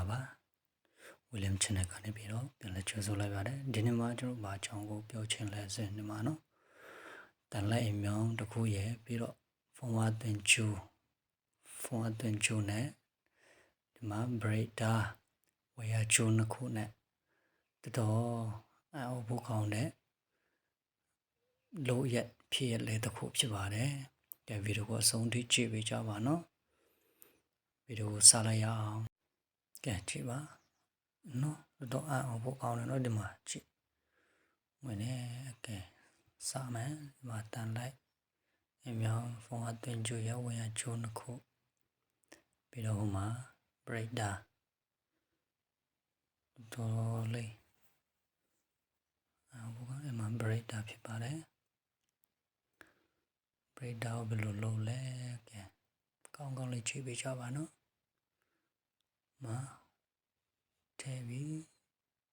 လာပါဝီလျံချန်နယ်ကနေပြီးတော့ပြန်လဲကြိုဆိုလိုက်ပါတယ်ဒီနေ့မှာကျွန်တော်ဘာချောင်းကိုပြောချင်လဲဆိုရင်ဒီမှာနော်တန်လိုက်အမြောင်းတစ်ခုရဲ့ပြီးတော့ဖုန်းဝါတင်ချူဖုန်းဝါတင်ချူနဲ့ဒီမှာ breaker ဝေယချူနှစ်ခုနဲ့တော်တော်အော်ဘူးကောင်းတဲ့လို့ရက်ဖြစ်ရလဲတစ်ခုဖြစ်ပါတယ်ဒီဗီဒီယိုကိုအဆုံးထိကြည့်ပေးကြပါနော်ဗီဒီယိုကိုစလိုက်ရအောင် ကဲကြည့်ပါနော်တော်တော်အောင်ဖို့ကောင်းတယ်နော်ဒီမှာကြည့်ဝင်နေကဲစမယ်ဒီမှာတန်လိုက်အမြောင်းဖုန်းအသွင်းကြရဝင်ရချိုးနှစ်ခုပြီးတော့ဟိုမှာ breaker တော်လေးအော်ဘောကအမှ breaker ဖြစ်ပါတယ် breaker ကိုဘယ်လိုလုပ်လဲကဲကောင်းကောင်းလေးချိန်ပေးကြပါနော် မှာထည့်ပြီး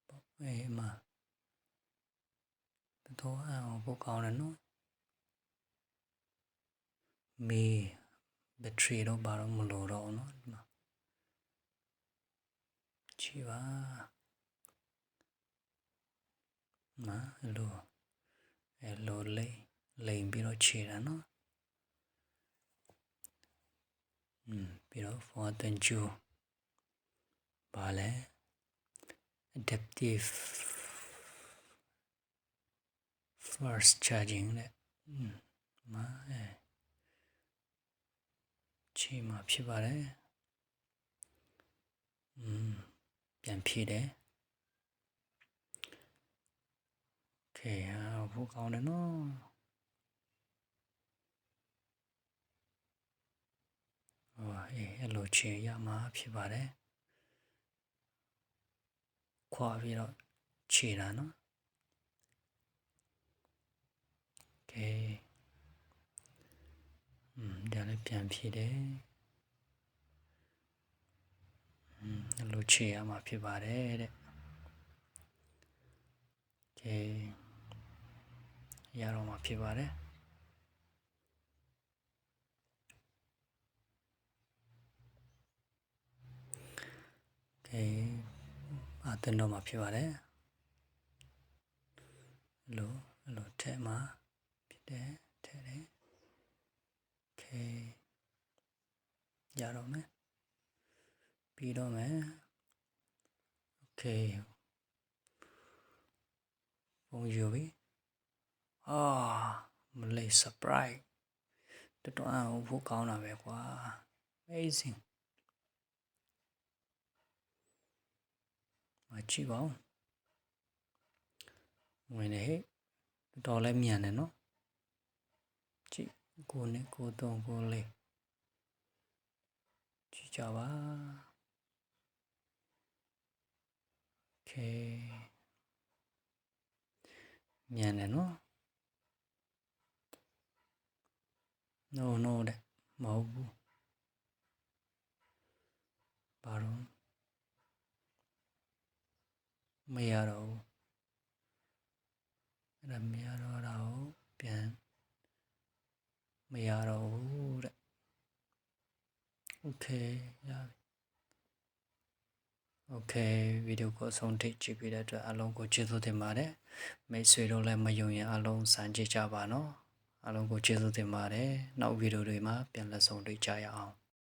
ပေါ့အေးမှာတော့အောင်ပို့ကောင်းတယ်နော်မေးဘက်ထရီတော့ဘာတော့မလို့တော့နော်ဒီမှာချီပါမှာလိုအဲလိုလိမ့် ဘာလဲ adaptive fast charging နဲ့မာချိန်မှာဖြစ်ပါတယ်อืมပြန်ဖြည့်တယ်ခေဟာဘုကောင်းတယ်နော်ဟောအေးအဲ့လိုချိန်ရမှာဖြစ်ပါတယ် ခွာပြီးတော့ခြေတာနော်โอเคอืมဒါလည်းပြန်ဖြည့်တယ်อืมအဲ့လိုခြေရမှာဖြစ်ပါတယ်တဲ့โอเคရတော့မှာဖြစ်ပါတယ် အတင်တော့မှာဖြစ်ပါတယ်လို့အဲ့လိုထဲမှာဖြစ်တယ်ထဲတယ်โอเคရတော့မယ်ပြီးတော့မယ်โอเคပုံယူပြီအာမလေး surprise တော်တော်အောင်ဖို့ကောင်းတာပဲကွာ amazing မကြည့်ပါဦးဝင်နေဟဲ့တော်လည်းမြန်တယ်နော်ကြည့်ကိုနဲ့ကိုသုံးကိုလေးကြည့်ကြပါโอเคမြန်တယ်နော် no no တဲ့မဟုတ်ဘူးဘာ မရတော့ဘူးအဲ့ဒါမရတော့တာကိုပြန်မရတော့ဘူးတဲ့ okay ရပြီ okay ဗီဒီယိုကိုအဆုံးထိကြည့်ပြီးတဲ့အတွက်အလုံးကိုကျေးဇူးတင်ပါတယ်မိတ်ဆွေတို့လည်းမယုံရင်အလုံးစမ်းကြည့်ကြပါနော်အလုံးကိုကျေးဇူးတင်ပါတယ်နောက်ဗီဒီယိုတွေမှာပြန်လည်ဆုံတွေ့ကြရအောင်